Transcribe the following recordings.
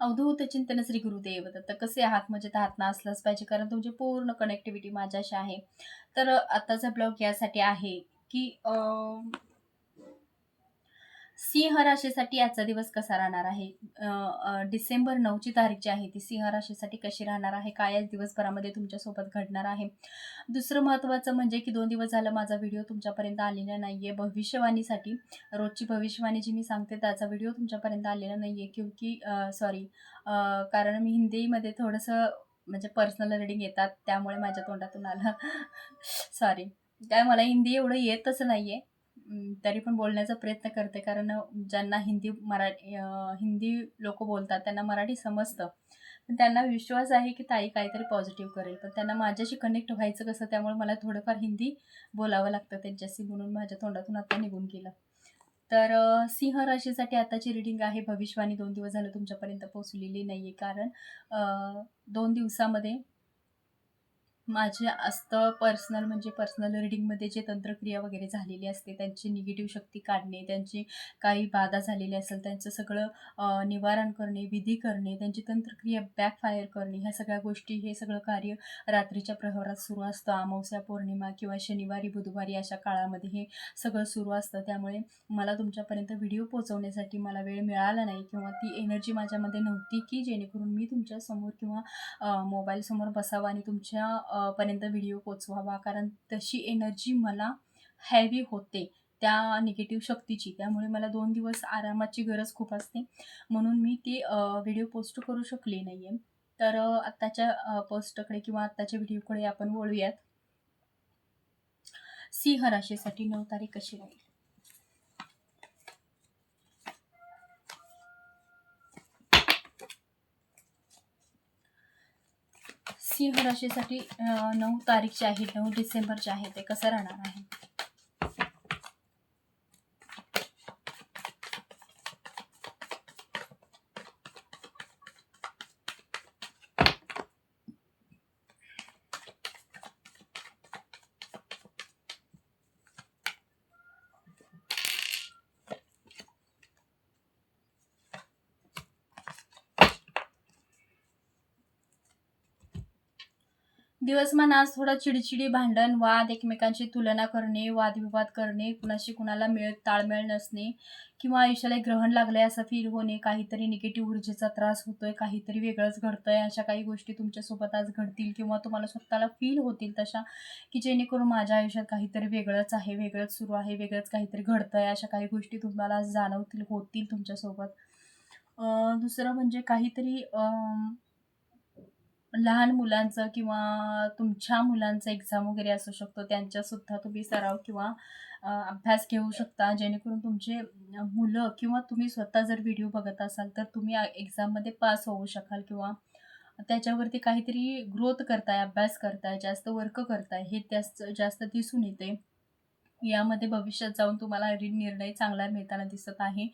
अवधूत चिंतन श्री गुरुदेव. दत्त कसे आहात? म्हणजे आहात ना? असलंच पाहिजे. कारण तुमची पूर्ण कनेक्टिव्हिटी माझ्याशी आहे. तर आत्ताचा ब्लॉग यासाठी आहे की अं, सिंह राशीसाठी आजचा दिवस कसा राहणार आहे? डिसेंबर नऊची तारीख जी आहे ती सिंह राशीसाठी कशी राहणार आहे? काय आज दिवसभरामध्ये तुमच्यासोबत घडणार आहे? दुसरं महत्त्वाचं म्हणजे की दोन दिवस झालं माझा व्हिडिओ तुमच्यापर्यंत आलेला नाही आहे भविष्यवाणीसाठी रोजची भविष्यवाणी जी मी सांगते त्याचा व्हिडिओ तुमच्यापर्यंत आलेला नाही आहे क्योंकि सॉरी कारण मी हिंदीमध्ये थोडंसं म्हणजे पर्सनल रिडिंग येतात त्यामुळे माझ्या तोंडातून आलं. सॉरी काय मला हिंदी एवढं येतच नाही आहे तरी पण बोलण्याचा प्रयत्न करते. कारण ज्यांना हिंदी मराठी हिंदी लोक बोलतात त्यांना मराठी समजतं. पण त्यांना विश्वास आहे की ताई काहीतरी पॉझिटिव्ह करेल. पण त्यांना माझ्याशी कनेक्ट व्हायचं कसं? त्यामुळे मला थोडंफार हिंदी बोलावं लागतं त्यांच्याशी म्हणून माझ्या तोंडातून आता निघून गेलं. तर सिंह राशीसाठी आताची रिडिंग आहे. भविष्यवाणी दोन दिवस झालं तुमच्यापर्यंत पोचलेली नाही आहे कारण दोन दिवसामध्ये माझे असतं पर्सनल म्हणजे पर्सनल रिडिंगमध्ये जे तंत्रक्रिया वगैरे झालेली असते त्यांची निगेटिव्ह शक्ती काढणे त्यांची काही बाधा झालेली असेल त्यांचं सगळं निवारण करणे विधी करणे त्यांची तंत्रक्रिया बॅकफायर करणे ह्या सगळ्या गोष्टी हे सगळं कार्य रात्रीच्या प्रहरात सुरू असतं. अमावस्या पौर्णिमा किंवा शनिवारी बुधवारी अशा काळामध्ये हे सगळं सुरू असतं. त्यामुळे मला तुमच्यापर्यंत व्हिडिओ पोहोचवण्यासाठी मला वेळ मिळाला नाही किंवा ती एनर्जी माझ्यामध्ये नव्हती की जेणेकरून मी तुमच्यासमोर किंवा मोबाईलसमोर बसावं आणि तुमच्या पर्यंत व्हिडिओ पोचवावा. कारण तशी एनर्जी मला हॅवी होते त्या निगेटिव्ह शक्तीची. त्यामुळे मला दोन दिवस आरामाची गरज खूप असते. म्हणून मी ते व्हिडिओ पोस्ट करू शकले नाही आहे तर आत्ताच्या पोस्टकडे किंवा आत्ताच्या व्हिडिओकडे आपण वळूयात. सिंह राशीसाठी नऊ तारीख कशी राहील? सिंह राशीसाठी नऊ तारीख जे आहे नऊ डिसेंबर जे आहे ते कसं राहणार आहे? दिवसमान आज थोडं चिडचिडी भांडण वाद एकमेकांची तुलना करणे वादविवाद करणे कुणाशी कुणाला मिळ ताळमेळ नसणे किंवा आयुष्याला एक ग्रहण लागलंय असं फील होणे काहीतरी निगेटिव्ह ऊर्जेचा त्रास होतोय काहीतरी वेगळंच घडतंय अशा काही गोष्टी तुमच्यासोबत आज घडतील किंवा तुम्हाला स्वतःला फील होतील तशा की जेणेकरून माझ्या आयुष्यात काहीतरी वेगळंच आहे वेगळंच सुरू आहे वेगळंच काहीतरी घडतंय अशा काही गोष्टी तुम्हाला आज जाणवतील होतील तुमच्यासोबत. दुसरं म्हणजे काहीतरी लहान मुलांचं किंवा तुमच्या मुलांचं एक्झाम वगैरे असू शकतो त्यांच्यासुद्धा तुम्ही सराव किंवा अभ्यास घेऊ शकता. जेणेकरून तुमचे मुलं किंवा तुम्ही स्वतः जर व्हिडिओ बघत असाल तर तुम्ही एक्झाममध्ये पास होऊ शकाल किंवा त्याच्यावरती काहीतरी ग्रोथ करताय अभ्यास करताय जास्त वर्क करताय हे जास्त जास्त दिसून येते. यामध्ये भविष्यात जाऊन तुम्हाला रि- निर्णय चांगला मिळताना दिसत आहे.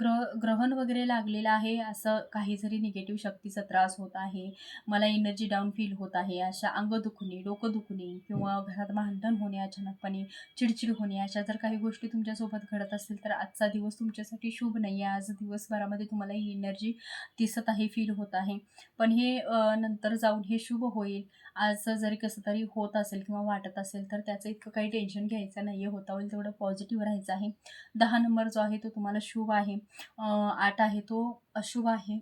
ग्रह ग्रहण वगैरे लागलेलं आहे असं काही जरी निगेटिव्ह शक्तीचा त्रास होत आहे मला एनर्जी डाऊन फील होत आहे अशा अंग दुखणे डोकं दुखणे किंवा घरात भांडण होणे अचानकपणे चिडचिड होणे अशा जर काही गोष्टी तुमच्यासोबत घडत असतील तर आजचा दिवस तुमच्यासाठी शुभ नाही आहे आज दिवसभरामध्ये तुम्हाला ही एनर्जी दिसत आहे फील होत आहे. पण हे नंतर जाऊन हे शुभ होईल. आज जरी कसं तरी होत असेल किंवा वाटत असेल तर त्याचं इतकं काही टेन्शन घ्यायचं नाही आहे होता होईल तेवढं पॉझिटिव्ह राहायचं आहे. दहा नंबर जो आहे तो तुम्हाला शुभ आहे. आठ आहे तो अशुभ आहे.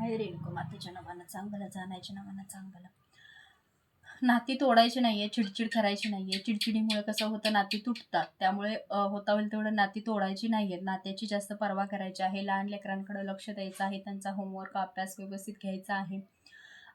आहे रेणुका मातेच्या नावानं चांगलं जाण्याच्या नावानं चांगलं. नाती तोडायची नाहीये चिडचिड करायची नाहीये. चिडचिडीमुळे कसं होतं नाती तुटतात. त्यामुळे होता होईल तेवढं नाती तोडायची नाहीये नात्याची जास्त पर्वा करायची आहे. लहान लेकरांकडे लक्ष द्यायचं आहे. त्यांचा होमवर्क अभ्यास व्यवस्थित घ्यायचा आहे.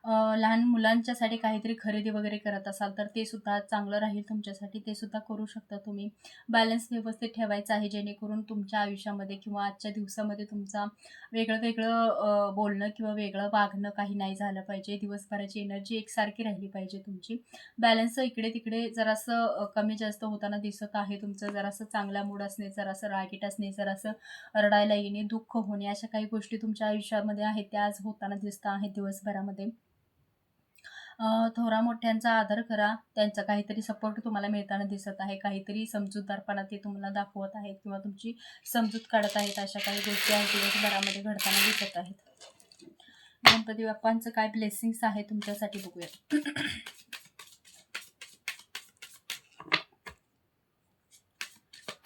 लहान मुलांच्यासाठी काहीतरी खरेदी वगैरे करत असाल तर ते सुद्धा चांगलं राहील तुमच्यासाठी. ते सुद्धा करू शकता तुम्ही. बॅलन्स व्यवस्थित ठेवायचा आहे जेणेकरून तुमच्या आयुष्यामध्ये किंवा आजच्या दिवसामध्ये तुमचा वेगळं वेगळं बोलणं किंवा वेगळं वागणं काही नाही झालं पाहिजे. दिवसभराची एनर्जी एकसारखी राहिली पाहिजे तुमची. बॅलन्स इकडे तिकडे जरासं कमी जास्त होताना दिसत आहे तुमचं. जरासं चांगला मूड असणे जरासं रागीट असणे जरासं रडायला येणे दुःख होणे अशा काही गोष्टी तुमच्या आयुष्यामध्ये आहेत त्या आज होताना दिसत आहेत दिवसभरामध्ये. थोरा मोठ्यांचा आदर करा. त्यांचा काहीतरी सपोर्ट तुम्हाला मिळताना दिसत आहे. काहीतरी समजूतदारपणा ते तुम्हाला दाखवत आहेत किंवा तुमची समजूत काढत आहेत अशा काही गोष्टी आहेत दिवसभरामध्ये घडताना दिसत आहेत. गणपती बाप्पांचं काय ब्लेसिंग्स आहे तुमच्यासाठी बघूया.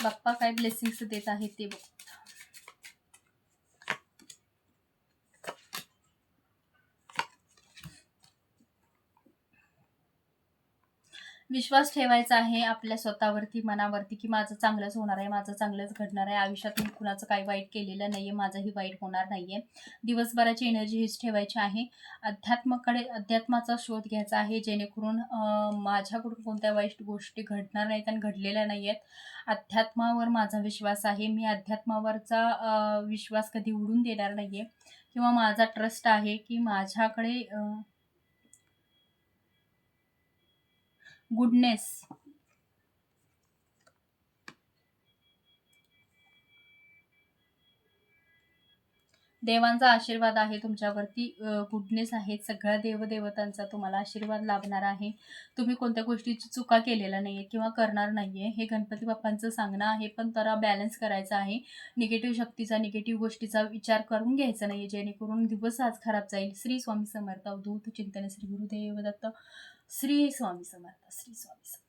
बाप्पा काय ब्लेसिंग्स देत आहेत ते बघू. विश्वास ठेवायचा आहे आपल्या स्वतःवरती मनावरती की माझं चांगलंच होणार आहे माझं चांगलंच घडणार आहे. आयुष्यात मी कुणाचं काही वाईट केलेलं नाही आहे माझंही वाईट होणार नाही आहे दिवसभराची एनर्जी हीच ठेवायची आहे. अध्यात्माकडे अध्यात्माचा शोध घ्यायचा आहे. जेणेकरून माझ्याकडून कोणत्या वाईट गोष्टी घडणार नाहीत आणि घडलेल्या नाही आहेत अध्यात्मावर माझा विश्वास आहे. मी अध्यात्मावरचा विश्वास कधी उडून देणार नाही आहे किंवा माझा ट्रस्ट आहे की माझ्याकडे गुडनेस. देवांचा आशीर्वाद आहे तुमच्यावरती. गुडनेस आहे सगळ्या देवदेवतांचा तुम्हाला आशीर्वाद लाभणार आहे. तुम्ही कोणत्या गोष्टीची चुका केलेल्या नाही आहे किंवा करणार नाही आहे हे गणपती बाप्पांचं सांगणं आहे. पण जरा बॅलन्स करायचा आहे. निगेटिव्ह शक्तीचा निगेटिव्ह गोष्टीचा विचार करून घ्यायचा नाही जेणेकरून दिवस आज खराब जाईल. श्री स्वामी समर्थ अवधूत चिंतन श्री गुरुदेव दत्त. スリーソワミソった、スリーワミ。